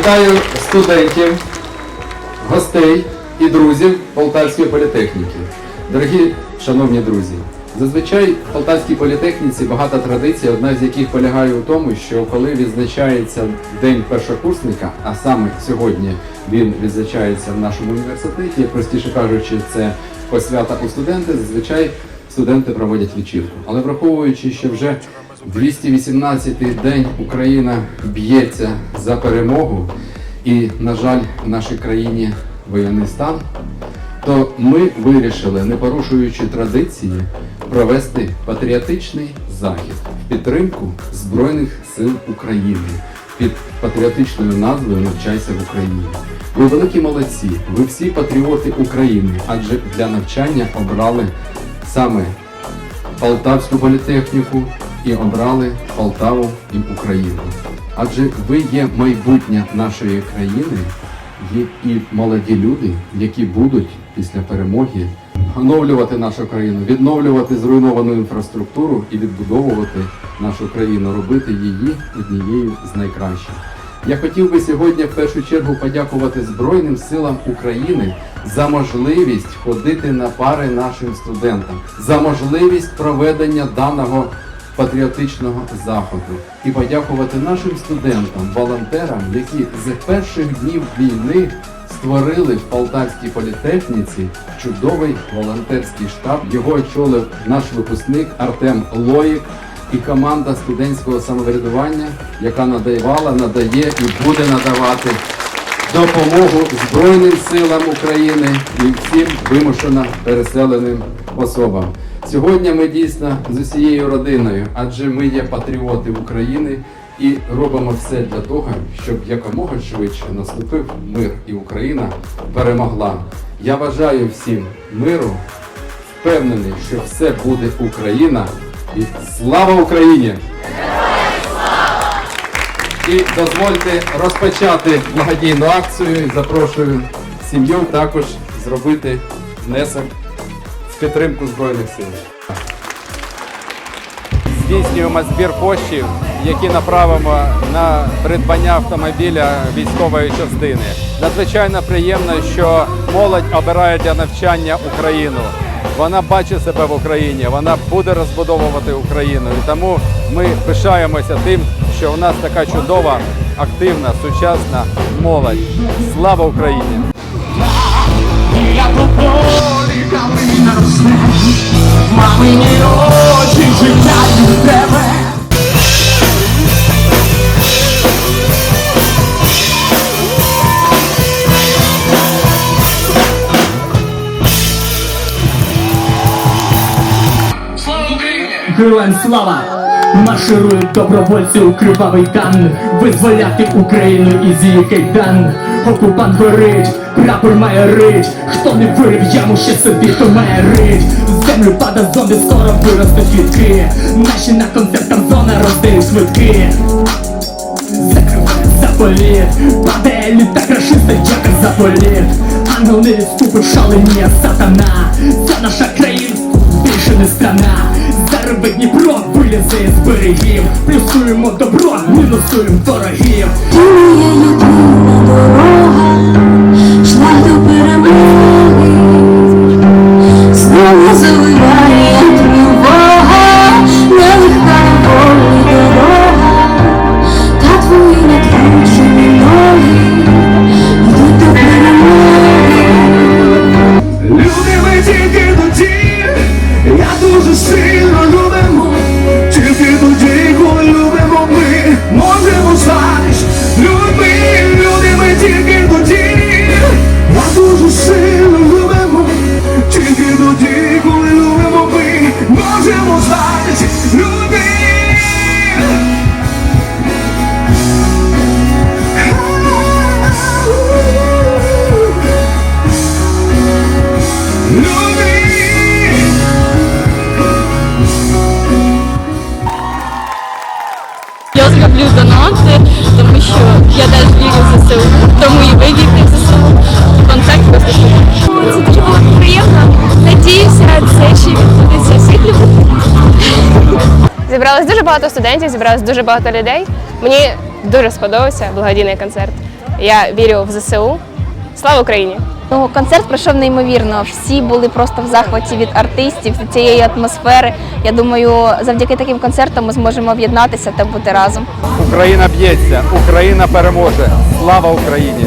Вітаю студентів, гостей і друзів Полтавської політехніки. Дорогі шановні друзі, зазвичай в Полтавській політехніці багата традиція, одна з яких полягає у тому, що коли відзначається День першокурсника, а саме сьогодні він відзначається в нашому університеті, простіше кажучи, це посвята у студенти, зазвичай студенти проводять вечірку. Але враховуючи, що вже 218-й день Україна б'ється за перемогу, і, на жаль, в нашій країні воєнний стан, то ми вирішили, не порушуючи традиції, провести патріотичний захід в підтримку Збройних сил України. Під патріотичною назвою Навчайся в Україні. Ви великі молодці, ви всі патріоти України, адже для навчання обрали саме Полтавську політехніку і обрали Полтаву і Україну. Адже ви є майбутнє нашої країни, є і молоді люди, які будуть після перемоги оновлювати нашу країну, відновлювати зруйновану інфраструктуру і відбудовувати нашу країну, робити її однією з найкращих. Я хотів би сьогодні в першу чергу подякувати Збройним силам України за можливість ходити на пари нашим студентам, за можливість проведення даного патріотичного заходу і подякувати нашим студентам, волонтерам, які з перших днів війни створили в Полтавській політехніці чудовий волонтерський штаб. Його очолив наш випускник Артем Лоїк і команда студентського самоврядування, яка надавала, надає і буде надавати допомогу Збройним силам України і всім вимушено переселеним особам. Сьогодні ми дійсно з усією родиною, адже ми є патріоти України і робимо все для того, щоб якомога швидше наступив мир і Україна перемогла. Я бажаю всім миру, впевнений, що все буде Україна і слава Україні! І дозвольте розпочати благодійну акцію запрошую сім'ю також зробити внесок підтримку Збройних сил. Здійснюємо збір коштів, які направимо на придбання автомобіля військової частини. Надзвичайно приємно, що молодь обирає для навчання Україну. Вона бачить себе в Україні, вона буде розбудовувати Україну. І тому ми пишаємося тим, що у нас така чудова, активна, сучасна молодь. Слава Україні! Героям слава! Марширують добровольці у кривавий кан. Визволяти Україну із її кайдан. Окупант горить, прапор має рить. Хто не вирив яму, ще собі, то має рить. Землю пада зомбі, скоро виростуть квітки. Наші на концертах зона роздають швидки. Заполіт. Падає літак рашиста, дяка за політ Ангел не відступив, шалені сатана. Це наша країна, більше не стана Заробить Дніпро, вилізе з берегів. Плюсуємо добро, мінусуємо ворогів. Моя єдина дорога, що я теж вірю в ЗСУ, тому і ви вірите в ЗСУ. Концерт просто. Це дуже було приємно. Надіюся, це ще відбудеться всіх Зібралось дуже багато студентів, зібралось дуже багато людей. Мені дуже сподобався благодійний концерт. Я вірю в ЗСУ. Слава Україні! Ну, концерт пройшов неймовірно. Всі були просто в захваті від артистів, від цієї атмосфери. Я думаю, завдяки таким концертам ми зможемо об'єднатися та бути разом. Україна б'ється, Україна переможе. Слава Україні!